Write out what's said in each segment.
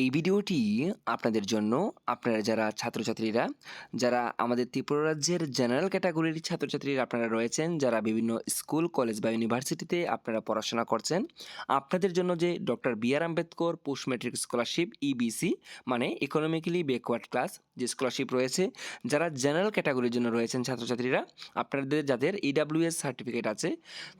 এই ভিডিওটি আপনাদের জন্য, আপনারা যারা ছাত্রছাত্রীরা, যারা আমাদের ত্রিপুরা রাজ্যের জেনারেল ক্যাটাগরির ছাত্রছাত্রীরা আপনারা রয়েছেন, যারা বিভিন্ন স্কুল কলেজ বা ইউনিভার্সিটিতে আপনারা পড়াশোনা করছেন, আপনাদের জন্য যে doctor B R Ambedkar post matric scholarship EBC মানে ইকোনমিক্যালি ব্যাকওয়ার্ড ক্লাস যে স্কলারশিপ রয়েছে, যারা জেনারেল ক্যাটাগরির জন্য রয়েছেন ছাত্রছাত্রীরা, আপনাদের যাদের ইডাব্লিউএস সার্টিফিকেট আছে,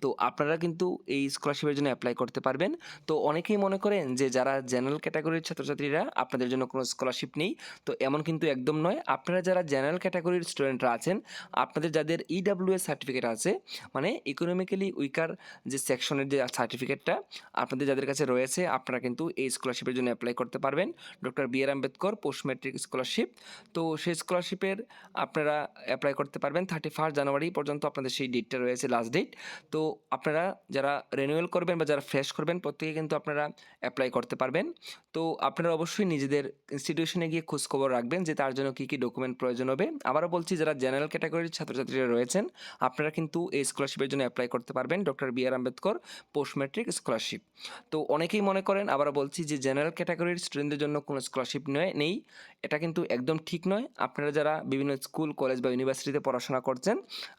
তো আপনারা কিন্তু এই স্কলারশিপের জন্য অ্যাপ্লাই করতে পারবেন। তো অনেকেই মনে করেন যে যারা জেনারেল ক্যাটাগরির ছাত্রছাত্রীরা, আপনাদের জন্য কোনো স্কলারশিপ নেই। তো এমন কিন্তু একদম নয়। আপনারা যারা জেনারেল ক্যাটাগরির স্টুডেন্টরা আছেন, আপনাদের যাদের ইডাব্লিউএস সার্টিফিকেট আছে মানে ইকোনমিক্যালি উইকার যে সেকশনের যে সার্টিফিকেটটা আপনাদের যাদের কাছে রয়েছে, আপনারা কিন্তু এই স্কলারশিপের জন্য অ্যাপ্লাই করতে পারবেন। Doctor B R Ambedkar post matric scholarship তো সেই স্কলারশিপের আপনারা অ্যাপ্লাই করতে পারবেন। থার্টি ফার্স্ট জানুয়ারি পর্যন্ত আপনাদের সেই ডেটটা রয়েছে লাস্ট ডেট তো আপনারা যারা রেনুয়েল করবেন বা যারা ফ্রেশ করবেন, প্রত্যেকে কিন্তু আপনারা অ্যাপ্লাই করতে পারবেন। তো আপনারা অবশ্যই নিজেদের ইনস্টিটিউশনে গিয়ে খোঁজখবর রাখবেন যে তার জন্য কী কী ডকুমেন্ট প্রয়োজন হবে। আবারও বলছি, যারা জেনারেল ক্যাটাগরির ছাত্রছাত্রীরা রয়েছেন, আপনারা কিন্তু এই স্কলারশিপের জন্য অ্যাপ্লাই করতে পারবেন doctor B R Ambedkar post matric scholarship তো অনেকেই মনে করেন, আবারও বলছি যে জেনারেল ক্যাটাগরির স্টুডেন্টদের জন্য কোনো স্কলারশিপ নয়, নেই। এটা কিন্তু একদম ঠিক নয়। আপনারা যারা বিভিন্ন স্কুল কলেজ বা ইউনিভার্সিটিতে পড়াশোনা করছেন,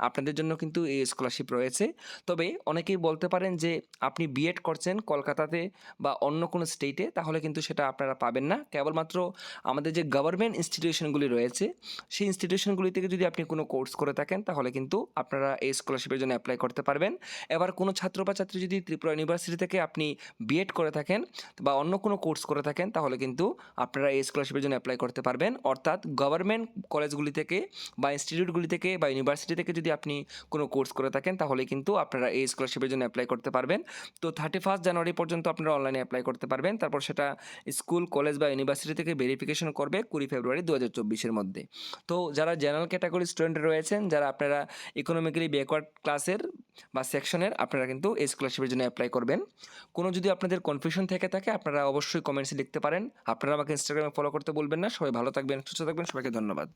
আপনাদের জন্য কিন্তু এই স্কলারশিপ রয়েছে। তবে অনেকেই বলতে পারেন যে আপনি বিএড করছেন কলকাতাতে বা অন্য কোনো স্টেটে তাহলে কিন্তু সেটা আপনারা পাবেন না। কেবলমাত্র আমাদের যে গভর্নমেন্ট ইনস্টিটিউশনগুলি রয়েছে, সেই ইনস্টিটিউশনগুলি থেকে যদি আপনি কোনো কোর্স করে থাকেন, তাহলে কিন্তু আপনারা এই স্কলারশিপের জন্য অ্যাপ্লাই করতে পারবেন। এবার কোনো ছাত্র বা ছাত্রী যদি ত্রিপুরা ইউনিভার্সিটি থেকে আপনি বিএড করে থাকেন বা অন্য কোনো কোর্স করে থাকেন, তাহলে কিন্তু আপনারা এই স্কলারশিপের জন্য অ্যাপ্লাই করতে পারবেন। অর্থাৎ গভর্নমেন্ট কলেজগুলি থেকে বা ইনস্টিটিউটগুলি থেকে বা ইউনিভার্সিটি থেকে যদি আপনি কোনো কোর্স করে থাকেন, তাহলে কিন্তু আপনারা এই স্কলারশিপের জন্য অ্যাপ্লাই করতে পারবেন। তো থার্টি ফার্স্ট জানুয়ারি পর্যন্ত আপনারা অনলাইনে অ্যাপ্লাই করতে পারবেন। তারপর সেটা স্কুল, কলেজ বা ইউনিভার্সিটি থেকে ভেরিফিকেশন করবে কুড়ি ফেব্রুয়ারি দু হাজার চব্বিশের মধ্যে। তো যারা জেনারেল ক্যাটাগরি স্টুডেন্ট রয়েছেন, যারা আপনারা ইকোনমিক্যালি ব্যাকওয়ার্ড ক্লাসের বা সেকশনের আপনারা কিন্তু এই স্কলারশিপের জন্য অ্যাপ্লাই করবেন। কোনো যদি আপনাদের কনফিউশন থেকে থাকে, আপনারা অবশ্যই কমেন্টসে লিখতে পারেন। আপনারা আমাকে ইনস্টাগ্রামে ফলো করতে বলবেন না। সবাই ভালো থাকবেন, সুস্থ থাকবেন। সবাইকে ধন্যবাদ।